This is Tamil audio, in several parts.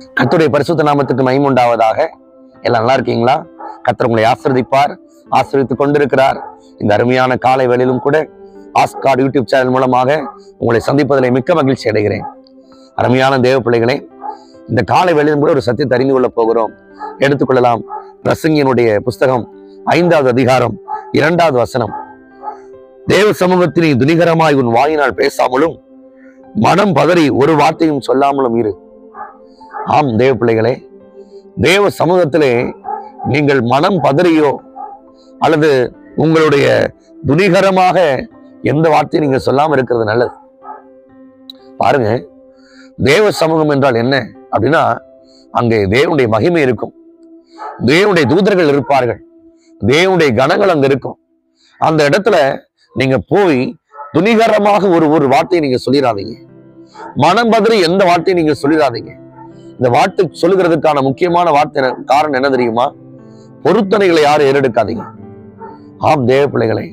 கத்துடைய பரிசுத்த நாமத்துக்கு மகிமை உண்டாவதாக எல்லாம் நல்லா இருக்கீங்களா? கத்தர் உங்களை ஆசிரதிப்பார் ஆசிர்வதித்துக் கொண்டிருக்கிறார். இந்த அருமையான காலை வேளையிலும் கூட ஆஸ்கார்டு யூடியூப் சேனல் மூலமாக உங்களை சந்திப்பதில் மிக்க மகிழ்ச்சி அடைகிறேன். அருமையான தேவ பிள்ளைகளே இந்த காலை வேளையிலும் கூட ஒரு சத்தியத்தை அறிந்து கொள்ளப் போகிறோம். எடுத்துக்கொள்ளலாம். பிரசங்கியனுடைய புஸ்தகம் ஐந்தாவது அதிகாரம் இரண்டாவது வசனம். தேவ சமூகத்தினை துணிகரமாய் உன் வாயினால் பேசாமலும் மனம் பதறி ஒரு வார்த்தையும் சொல்லாமலும் இரு. ஆம் தேவ பிள்ளைகளே தேவ சமூகத்திலே நீங்கள் மனம் பதறியோ அல்லது உங்களுடைய துணிகரமாக எந்த வார்த்தையும் நீங்க சொல்லாம இருக்கிறது நல்லது. பாருங்க தேவ சமூகம் என்றால் என்ன? அப்படின்னா அங்கே தேவனுடைய மகிமை இருக்கும். தேவனுடைய தூதர்கள் இருப்பார்கள். தேவனுடைய கணங்கள் அங்க இருக்கும். அந்த இடத்துல நீங்க போய் துணிகரமாக ஒரு ஒரு வார்த்தையை நீங்க சொல்லிடாதீங்க மனம் பதறி எந்த வார்த்தையும் நீங்க சொல்லிடாதீங்க இந்த வார்த்தை சொல்லுகிறதுக்கான முக்கியமான வார்த்தை காரணம் என்ன தெரியுமா? பொருத்தனைகளை யாரும் ஏறெடுக்காதீங்க. ஆம் தேவ பிள்ளைகளை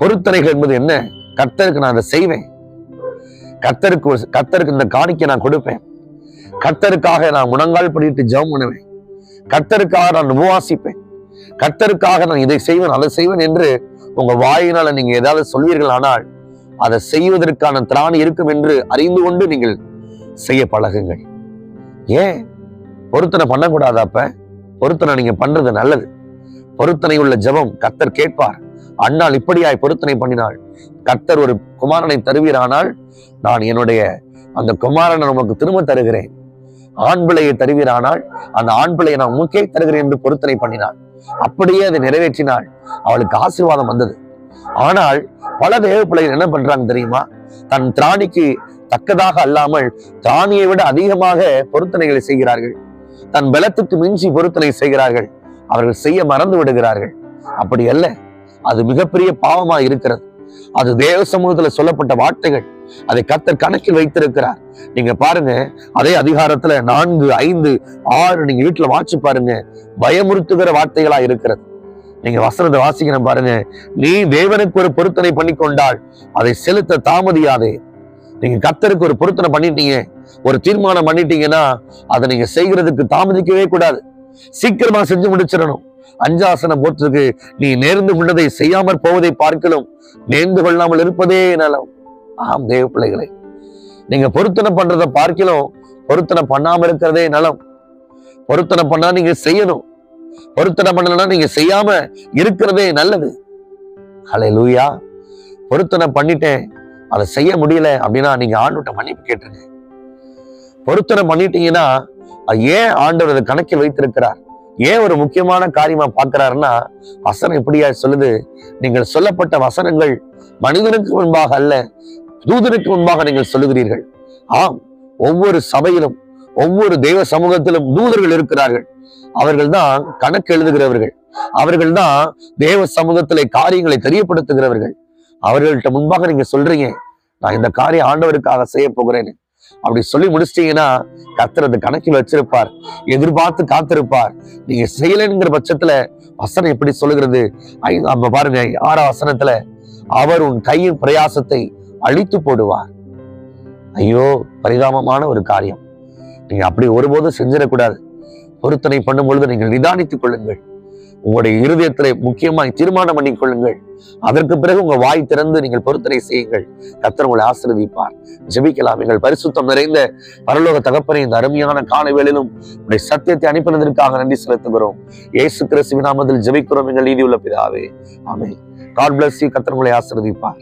பொருத்தனைகள் என்பது என்ன? கர்த்தருக்கு நான் அதை செய்வேன். கர்த்தருக்கு கர்த்தருக்கு இந்த காணிக்கை நான் கொடுப்பேன். கர்த்தருக்காக நான் முணங்கால் படிட்டு ஜெபம் பண்ணுவேன். கர்த்தருக்காக நான் உபவாசிப்பேன். கர்த்தருக்காக நான் இதை செய்வேன் அதை செய்வேன் என்று உங்க வாயினால நீங்க ஏதாவது சொல்வீர்கள் ஆனால் அதை செய்வதற்கான திராணி இருக்கும் என்று அறிந்து கொண்டு நீங்கள் செய்ய பழகுங்கள். ஏன்? பொருத்தனை பண்ணக்கூடாது அப்ப பொருத்தனை நீங்க பண்றது நல்லது. பொருத்தனை உள்ள ஜபம் கத்தர் கேட்பார். அண்ணால் இப்படியாய் பொருத்தனை பண்ணினாள். கத்தர் ஒரு குமாரனை தருவீரானால் நான் என்னுடைய அந்த குமாரனை நமக்கு திரும்ப தருகிறேன். ஆண் பிள்ளையை தருவீரானால் அந்த ஆண் பிள்ளையை நான் உமக்கே தருகிறேன் என்று பொருத்தனை பண்ணினாள். அப்படியே அதை நிறைவேற்றினாள். அவளுக்கு ஆசீர்வாதம் வந்தது. ஆனால் பல தேவ பிள்ளைகள் என்ன பண்றாங்க தெரியுமா? தன் திராணிக்கு தக்கதாக அல்லாமல் தானியை விட அதிகமாக பொருத்தனைகளை செய்கிறார்கள். தன் பலத்துக்கு மிஞ்சி பொருத்தனை செய்கிறார்கள். அவர்கள் செய்ய மறந்து விடுகிறார்கள். அப்படி அல்ல. அது மிகப்பெரிய பாவமா இருக்கிறது. அது தேவ சமூகத்துல சொல்லப்பட்ட வார்த்தைகள். அதை கத்தர் கணக்கில் வைத்திருக்கிறார். நீங்க பாருங்க அதே அதிகாரத்துல நான்கு ஐந்து ஆறு நீங்க வீட்டுல வாட்சி பாருங்க. பயமுறுத்துகிற வார்த்தைகளா இருக்கிறது. நீங்க வசனத்தை வாசிக்கணும் பாருங்க. நீ தேவனுக்கு ஒரு பொருத்தனை பண்ணி கொண்டால் அதை செலுத்த தாமதியாதே. நீங்க கத்தருக்கு ஒரு பொருத்தனை பண்ணிட்டீங்க ஒரு தீர்மானம் பண்ணிட்டீங்கன்னா அதை நீங்க செய்கிறதுக்கு தாமதிக்கவே கூடாது. சீக்கிரமா செஞ்சு முடிச்சிடணும். அஞ்சாசன போட்டிருக்கு நீ நேர்ந்து கொண்டதை செய்யாமற் போவதை பார்க்கலும் நேர்ந்து கொள்ளாமல் இருப்பதே நலம். ஆம் தேவ பிள்ளைகளே. நீங்க பொருத்தனை பண்றதை பார்க்கலும் பொருத்தனை பண்ணாம இருக்கிறதே நலம். பொருத்தனை பண்ணா நீங்க செய்யணும். பொருத்தனை பண்ணலன்னா நீங்க செய்யாம இருக்கிறதே நல்லது. அலை லூயா பொருத்தனை பண்ணிட்டேன். அதை செய்ய முடியல அப்படின்னா நீங்க ஆண்டுகிட்ட மன்னிப்பு கேட்டுருங்க. பொருத்தனை பண்ணிட்டீங்கன்னா ஏன் ஆண்டவர் அதை கணக்கில் வைத்திருக்கிறார்? ஏன் ஒரு முக்கியமான காரியமா பார்க்கிறாருன்னா வசனம் இப்படியா சொல்லுது? நீங்கள் சொல்லப்பட்ட வசனங்கள் மனிதனுக்கு முன்பாக அல்ல தூதனுக்கு முன்பாக நீங்கள் சொல்லுகிறீர்கள். ஆம் ஒவ்வொரு சபையிலும் ஒவ்வொரு தெய்வ சமூகத்திலும் தூதர்கள் இருக்கிறார்கள். அவர்கள் தான் கணக்கு எழுதுகிறவர்கள். அவர்கள் தான் தேவ சமூகத்திலே காரியங்களை தெரியப்படுத்துகிறவர்கள். அவர்கள்ட்ட முன்பாக நீங்க சொல்றீங்க நான் இந்த காரியம் ஆண்டவருக்காக செய்ய போகிறேன்னு அப்படி சொல்லி முடிச்சிட்டீங்கன்னா கத்தர் அந்த கணக்கில் வச்சிருப்பார் எதிர்பார்த்து காத்திருப்பார். நீங்க செய்யலைங்கிற பட்சத்துல வசனம் எப்படி சொல்லுகிறது? நம்ம பாருங்க ஆறாம் வசனத்துல அவர் உன் கையின் பிரயாசத்தை அழித்து போடுவார். ஐயோ பரிதாபமான ஒரு காரியம். நீங்க அப்படி ஒருபோதும் செஞ்சிடக்கூடாது. பொருத்தனை பண்ணும் பொழுது நீங்கள் நிதானித்துக் கொள்ளுங்கள். உங்களுடைய இருதயத்திலே முக்கியமாய் தீர்மானம் பண்ணி கொள்ளுங்கள். அதற்கு பிறகு உங்க வாய் திறந்து நீங்கள் பொருத்தனை செய்யுங்கள். கத்தர் உங்களை ஆசீர்வதிப்பார். ஜெபிக்கலாம். எங்கள் பரிசுத்தம் நிறைந்த பரலோக தகப்பனை இந்த அருமையான காலை உடைய சத்தியத்தை அனுப்பினதற்காக நன்றி செலுத்துகிறோம். இயேசு கிறிஸ்துவின் நாமத்தில் ஜெபிக்கிறோம். எங்கள் உள்ள பிதாவே. ஆமே காட் பிளஸ் யூ கத்தர் உங்களை ஆசீர்வதிப்பார்.